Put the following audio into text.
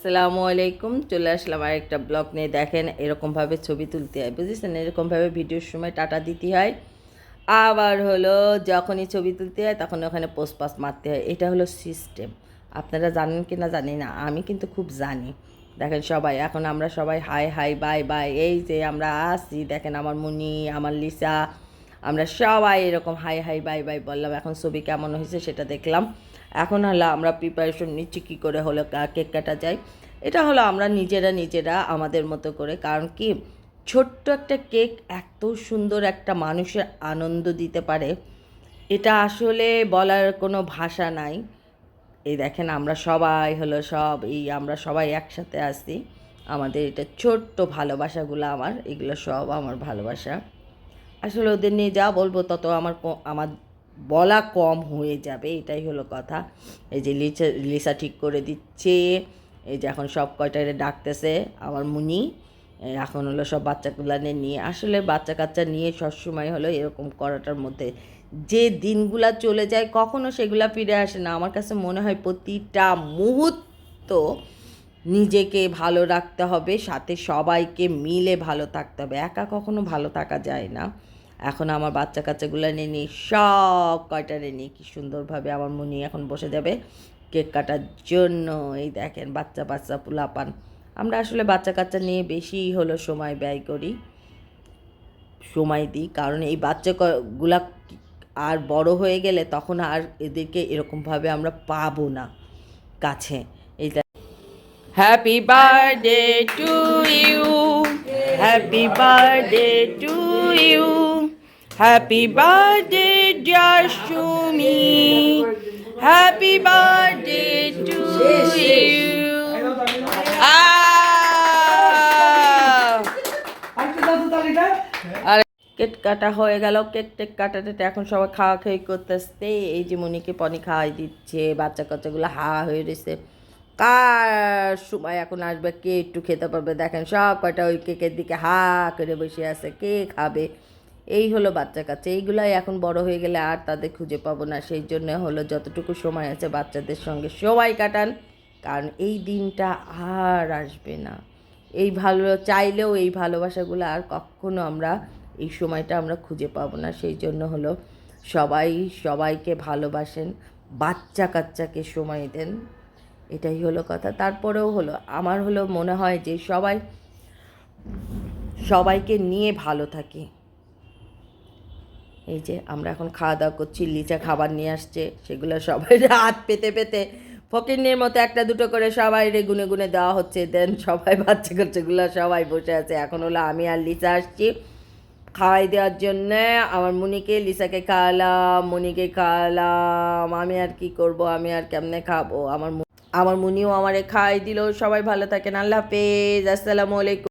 আসসালামু আলাইকুম, চলে আসলাম আর একটা ব্লগ নিয়ে। দেখেন, এরকমভাবে ছবি তুলতে হয়, বুঝেছেন? এরকমভাবে ভিডিওর সময় টাটা দিতে হয়। আবার হলো, যখনই ছবি তুলতে হয়, তখন ওখানে পোস্ট পাস মারতে হয়। এটা হলো সিস্টেম আপনারা জানেন কি না জানি না, আমি কিন্তু খুব জানি। দেখেন সবাই, এখন আমরা সবাই হাই হাই বাই বাই এই যে আমরা আসছি দেখেন আমার মুনি আমার লিসা আমরা সবাই এরকম হাই হাই বাই বাই বললাম, এখন ছবি কেমন হয়েছে সেটা দেখলাম। এখন হলো আমরা প্রিপারেশন নিচ্ছি, কী করে হলো কেক কাটা যায়। এটা হলো আমরা নিজেরা নিজেরা আমাদের মতো করে, কারণ কি ছোট্ট একটা কেক এত সুন্দর একটা মানুষের আনন্দ দিতে পারে। এটা আসলে বলার কোনো ভাষা নাই। এই দেখেন আমরা সবাই হলো সব এই, আমরা সবাই একসাথে আসি আমাদের এটা ছোট্ট ভালোবাসাগুলো আমার, এগুলো সব আমার ভালোবাসা। আসলে ওদের নিয়ে যা বলব, তত আমার আমার বলা কম হয়ে যাবে, এটাই হলো কথা। এই যে লিসা লিসা ঠিক করে দিচ্ছে, এই যে এখন সব কয়টারে ডাকতেছে, আমার মুনি এখন হলো সব বাচ্চাগুলো নিয়ে আসলে বাচ্চা কাচ্চা নিয়ে সবসময় হলো এরকম করাটার মধ্যে। যে দিনগুলা চলে যায়, কখনো সেগুলা ফিরে আসে না। আমার কাছে মনে হয় প্রতিটা মুহূর্ত নিজেকে ভালো রাখতে হবে, সাথে সবাইকে মিলে ভালো থাকতে হবে। একা কখনো ভালো থাকা যায় না। এখন আমার বাচ্চা কাচ্চাগুলো নিয়ে নিই সব কয়টারে নিয়ে কি সুন্দরভাবে আমার মনি এখন বসে যাবে কেক কাটার জন্য। এই দেখেন বাচ্চা বাচ্চা পোলাপান। আমরা আসলে বাচ্চা কাচ্চা নিয়ে বেশি হলো সময় ব্যয় করি, সময় দিই। কারণ এই বাচ্চা বাচ্চাগুলা আর বড় হয়ে গেলে তখন আর এদেরকে এরকমভাবে আমরা পাবো না কাছে। Happy birthday to you happy birthday to you happy birthday dear Sumi happy birthday to you R cake কাটা হয়ে গেল, কেক টেক কাটাতে এখন সবাই খাওয়া খাওয়ি করতেছে। এই যে মনিকে পনি খাওয়াই দিচ্ছে বাচ্চা কাচ্চাগুলো হাওয়া হয়ে রয়েছে কার সময় এখন আসবে? কে একটু খেতে পারবে? দেখেন সব কয়টা ওই কেকের দিকে হা করে বসে আছে। কে খাবে? এই হলো বাচ্চা কাচ্চা। এইগুলাই এখন বড় হয়ে গেলে আর তাদের খুঁজে পাবো না। সেই জন্য হলো যতটুকু সময় আছে বাচ্চাদের সঙ্গে সময় কাটান। কারণ এই দিনটা আর আসবে না। এই ভালো চাইলেও এই ভালোবাসাগুলো আর কখনো আমরা এই সময়টা আমরা খুঁজে পাবো না। সেই জন্য হলো সবাই সবাইকে ভালোবাসেন। বাচ্চা কাচ্চাকে সময় দেন। এটাই হলো কথা। তারপরেও হলো, আমার হলো মনে হয় যে সবাই, সবাইকে নিয়ে ভালো থাকি। এই যে আমরা এখন খাওয়া দাওয়া করছি, লিচা খাবার নিয়ে আসছে, সেগুলো সবাই হাত পেতে পেতে ফকিরনির মতো একটা দুটো করে সবাই রে গুনে গুনে দেওয়া হচ্ছে, দেন সবাই বাচ্চা কাচ্চাগুলো সবাই বসে আছে। এখন হলো আমি আর লিচা আসছি খাওয়াই দেওয়ার জন্যে, আমার মুনিকে, লিসাকে খাওয়ালাম, মুনিকে খাওয়ালাম, আমি আর কি করব, আমি আর কেমনে খাব? আমার আমার মুনিও আমারে খাই দিল সবাই ভালো থাকেন আল্লাহ হাফেজ আসসালামু আলাইকুম।